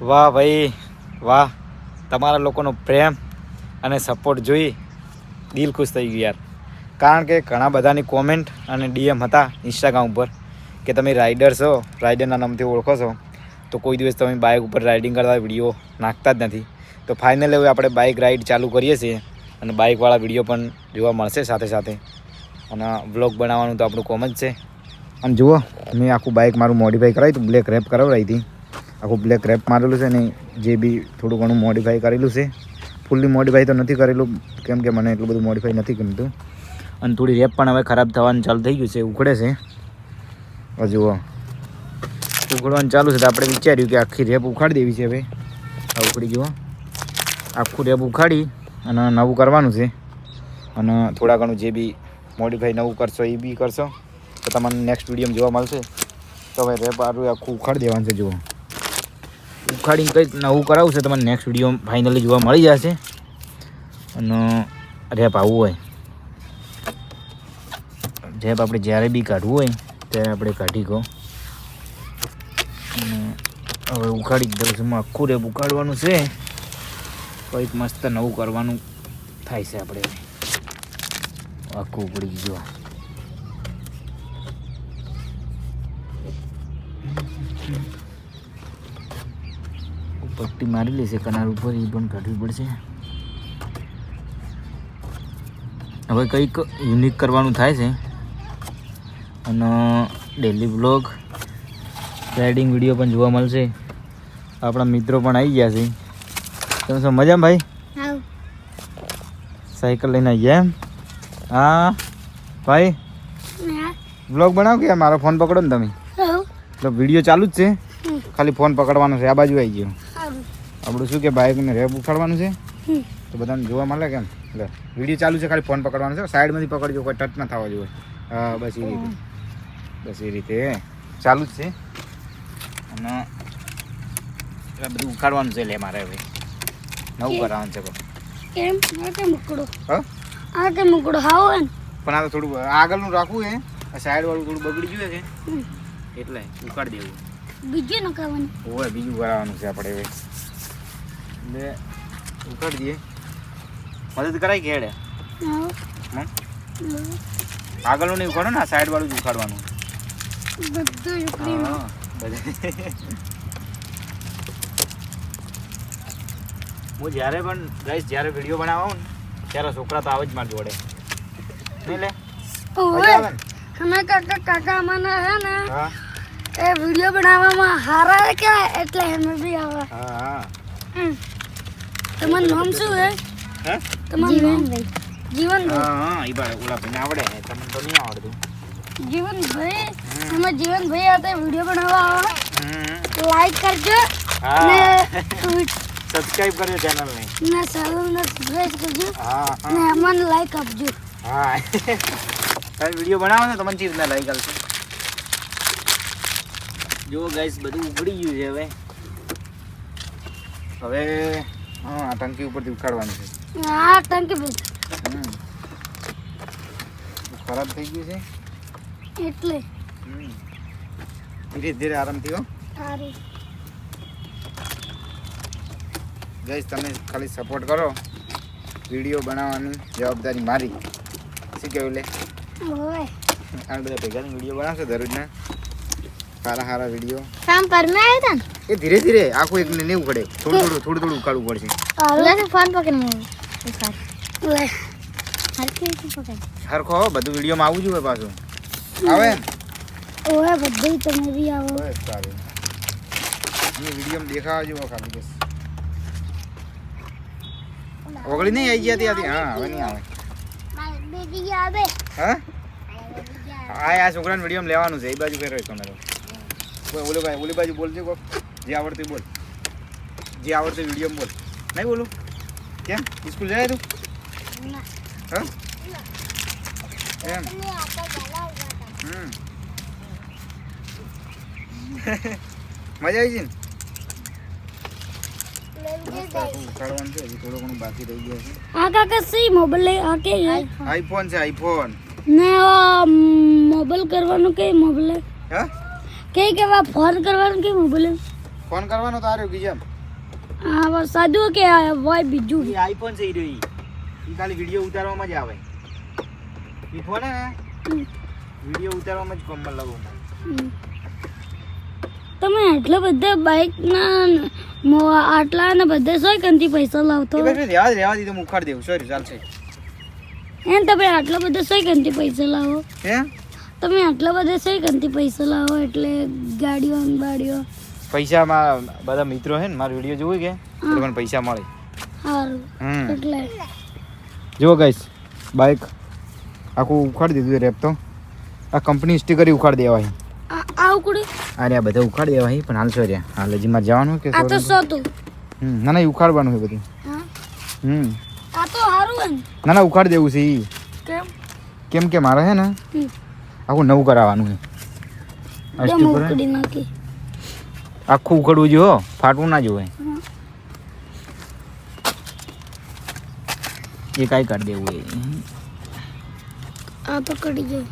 વાહ ભાઈ, વાહ. તમારા લોકોનો પ્રેમ અને સપોર્ટ જોઈ દિલ ખુશ થઈ ગયું યાર. કારણ કે ઘણા બધાની કોમેન્ટ અને ડીએમ હતા ઇન્સ્ટાગ્રામ ઉપર કે તમે રાઇડર છો રાઇડરના નામથી ઓળખો છો, તો કોઈ દિવસ તમે બાઇક ઉપર રાઇડિંગ કરતા વીડિયો નાખતા જ નથી. તો ફાઇનલી હવે આપણે બાઇક રાઇડ ચાલુ કરીએ છીએ અને બાઇકવાળા વીડિયો પણ જોવા મળશે સાથે સાથે. અને વ્લોગ બનાવવાનું તો આપણું કોમ જ છે. અને જુઓ, મેં આખું બાઇક મારું મોડિફાઈ કરાવ્યું હતું બ્લેક રેપ કરાવડાવી હતી. આખું બ્લેક રેપ મારેલું છે ને જે બી થોડું ઘણું મોડિફાઈ કરેલું છે. ફૂલ્લી મોડિફાઈ તો નથી કરેલું, કેમ કે મને એટલું બધું મોડિફાઈ નથી ગમતું. અને થોડી રેપ પણ હવે ખરાબ થવાનું ચાલુ થઈ ગયું છે, ઉખડે છે. હવે જુઓ. ઉખડવાનું ચાલુ છે તો આપણે વિચાર્યું કે આખી રેપ ઉખાડી દેવી છે હવે. આ ઉખડી જુઓ આખું રેપ ઉખાડી અને નવું કરવાનું છે. અને થોડા ઘણું જે બી મોડિફાઈ નવું કરશો એ બી કરશો. તો તમને નેક્સ્ટ વિડીયોમાં જોવા મળશે. તો હવે રેપ આરું આખું ઉખાડી દેવાનું છે, જુઓ. ઉખાડીને કંઈક નવું કરાવશે, તમને નેક્સ્ટ વીડિયો ફાઇનલી જોવા મળી જશે. અને રેપ આવવું હોય. રેપ આપણે જ્યારે બી કાઢવું હોય, ત્યારે આપણે કાઢી કહો. અને હવે ઉખાડી દઉં આખું રેપ ઉખાડવાનું છે. કંઈક મસ્ત નવું કરવાનું થાય છે આપણે. આખું ઉપડી ગયું પટ્ટી મારી લેશે કનાર ઉપર એ પણ કાઢવી પડશે. હવે કંઈક યુનિક કરવાનું થાય છે. અને ડેલી બ્લોગ રાઇડિંગ વીડિયો પણ જોવા મળશે. આપણા મિત્રો પણ આવી ગયા છે. તમે શું મજામાં ભાઈ? સાયકલ લઈને આવી ગયા એમ? હા ભાઈ? બ્લોગ બનાવ કે મારો ફોન પકડો ને તમે. તો વીડિયો ચાલુ જ છે. ખાલી ફોન પકડવાનો છે. આ બાજુ આવી ગયો. આપણું શું કે બાઇકને રેપ ઉખાડવાનું છે? તો બધાને જોવા મળે કેમ? એટલે વીડિયો ચાલુ છે ખાલી ફોન પકડવાનો છે. સાઈડમાંથી પકડજો કોઈ ટચ ના થવા જોઈએ હા બસ એ રીતે. બસ એ રીતે. ચાલુ જ છે. અને એટલે બધું ઉખાડવાનું છે લે મારે હવે. નવું કરાવવાનું છે. કેમ? આ કે મુકડો હા? આ કે મુકડો હાવ ને પણ આ તો થોડું આગળનું રાખવું છે. આ સાઈડ વાળું થોડું બગડી ગયું છે. એટલે ઉખાડી દેવું. બીજું ન કરવાનું ઓવે બીજું કરાવવાનું છે આપણે હવે. એટલે ઉખાડી દઈએ. મદદ કરાય હમ? આગળનું નહીં ઉખાડો ને સાઈડ વાળું જ ઉખાડવાનું. બધું હા, જ્યારે પણ રહીશ જ્યારે વીડિયો બનાવો ને ત્યારે છોકરા તો આવે જ મારી જોડે. નહીં લે? અમે કાકા કાકા મને હે ને એ વીડિયો બનાવવામાં હારા કે એટલે અમે બી આવે. હા હા. તમારું નામ શું હે? હે? તમારું નામ? જીવનભાઈ. હા હા એ બાળક ઓલા ભાઈને આવડે તમને તો નહીં આવડતું. જીવનભાઈ? અમે જીવનભાઈ આતે વીડિયો બનાવવા આવો. લાઈક કરજો અને ને સબસ્ક્રાઇબ કરજો ચેનલ ને. ચેનલને સબસ્ક્રાઇબ કરજો હા ને અમને લાઈક આપજો. હા. તમે વીડિયો બનાવો ને તમને ચીજ રીતના લાઈક આવશે જો ગાઈસ બધું ઉગડી ગયું છે હવે. હવે હા આ ટંકી ઉપરથી ઉખાડવાનું છે. આ ટંકી ભાઈ ખરાબ થઈ ગયું છે. એટલે. ધીરે ધીરે આરામથી હો. સારું. તમે ખાલી સપોર્ટ કરો. વીડિયો બનાવવાની જવાબદારી મારી. શું કહેવું લે? આ બધા ભેગા વીડિયો બનાવશો દરરોજના? સારા સારા વીડિયો કામ પર મે આવ્યા એ ધીરે ધીરે આખું એક નહીં ઉખડે થોડું થોડું થોડું થોડું ઉખાડવું પડશે. હતા ને ફોન પકડ લે. હરખી પકડ હરખો હો, બધું વિડીયોમાં આવવું જોઈએ પાછું. આવે? ને ઓય બધું તમે બી આવો. બસ સારું. એ વિડીયોમાં દેખાવા જેવો ખાલી બસ. ઓગળી નહીં આવી ગયા ત્યાંથી? હા હવે નહીં આવે. બેટી આવે. હા? આ આ છોકરાને વિડીયોમાં લેવાનું છે એ બાજુ ફેરવે તમે તો. કોઈ ઓલી ભાઈ ઓલી બાજુ બોલજે કોક. જે આવડતી બોલ. જે આવડતું વિડીયોમાં બોલ. નહીં બોલું? કેમ? સ્કૂલ જાય તું? હા? એમ. હમ. મજા આવી કે આઈફોન છે આઈફોન. ને મોબાઈલ કરવાનું કે મોબાઈલ હા? કે કેવા ફોન કરવાનું કે મોબાઈલ ફોન કરવાનો તો આર્યો ગીજમ હા બસ સાદું કે આ હોય બીજું? એ આઈફોન છે ઈ રહ્યો ઈ. ખાલી વિડિયો ઉતારવામાં જ આવે. ઈ ફોન હે વિડિયો ઉતારવામાં જ કોમમાં લાગો. તમે આટલા બધા બાઇકના મો- આટલા ને બધા સોય કંથી પૈસા લાવતો? રેવા રેવા દીધું હું ઉખાડી દેવું. સોરી ચાલશે. એમ તમે આટલા બધા સોય કંથી પૈસા લાવો? હે? તમે આટલા બધા છે કંથી પૈસા લાવો એટલે ગાડીઓ ને બાડીઓ. પૈસામાં બધા મિત્રો છે ને મારો વીડિયો જોવું કે? તમને પૈસા મળે. સારું એટલે જુઓ ગાઈસ બાઇક આખું ઉખાડી દીધું રેપ તો. આ કંપની સ્ટીકર ઉખાડી દેવાય. આ ઉકડી. અરે આ બધા ઉખાડી દેવાય પણ હાલ છો? હાલ હજી મારે જવાનું કે આ તો સોતું. હમ ના ના ઉખાડવાનું છે બધું. હમ. આ તો સારું હે ના ના ઉખાડી દેવું છે કેમ? કેમ કે મારે છે ને. આખું નવું કરાવવાનું છે. આ કેમ સ્ટીકર હે. ઉકડી નાખી. આખું ઉખડવું જોઈએ હો ફાટવું ના જોઈએ. હા. એ કાંઈ કાઢી દેવું એ. આ તો કડી જાય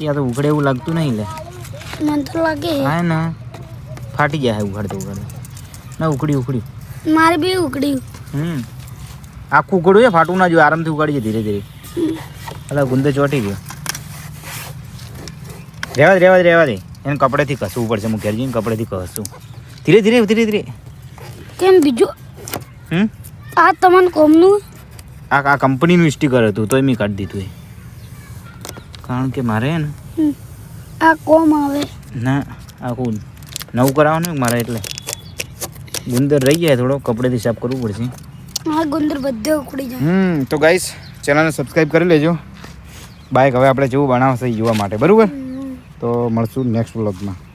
એ આ તો ઉખડે એવું લાગતું નહીં લે. મને તો લાગે. હા ને. ફાટી જાય ઉખડતો ઉખડતો. ના ઉખડી ઉખડી. મારે બી ઉકડી હમ. આખું ઉખડવું છે ફાટવું ના જોઈએ આરામથી ઉગાડી છે ધીરે ધીરે. અલા ગુંદો ચોટી ગયો. રહેવા દે રહેવા દે રહેવા દે. એને કપડેથી કસવું પડશે હું ઘેર જઈને કપડેથી કસું ધીરે ધીરે ધીરે ધીરે. કેમ બીજું? હમ? આ તમને કોમનું? આ આ કંપનીનું સ્ટીકર હતું તોય મેં કાઢી દીધું એ. કારણ કે મારે હે ને આ કોમ આવે. ના આખું નવું કરાવવાનું મારે એટલે? ગુંદર રહી જાય થોડો કપડેથી સાફ કરવું પડશે. આ ગુંદર બધે ઉકળી જાય. હમ તો ગાઈસ ચેનલને સબસ્ક્રાઈબ કરી લેજો. બાઇક હવે આપણે જેવું બનાવશે એ જોવા માટે. બરાબર? તો મળશું નેક્સ્ટ વ્લોગમાં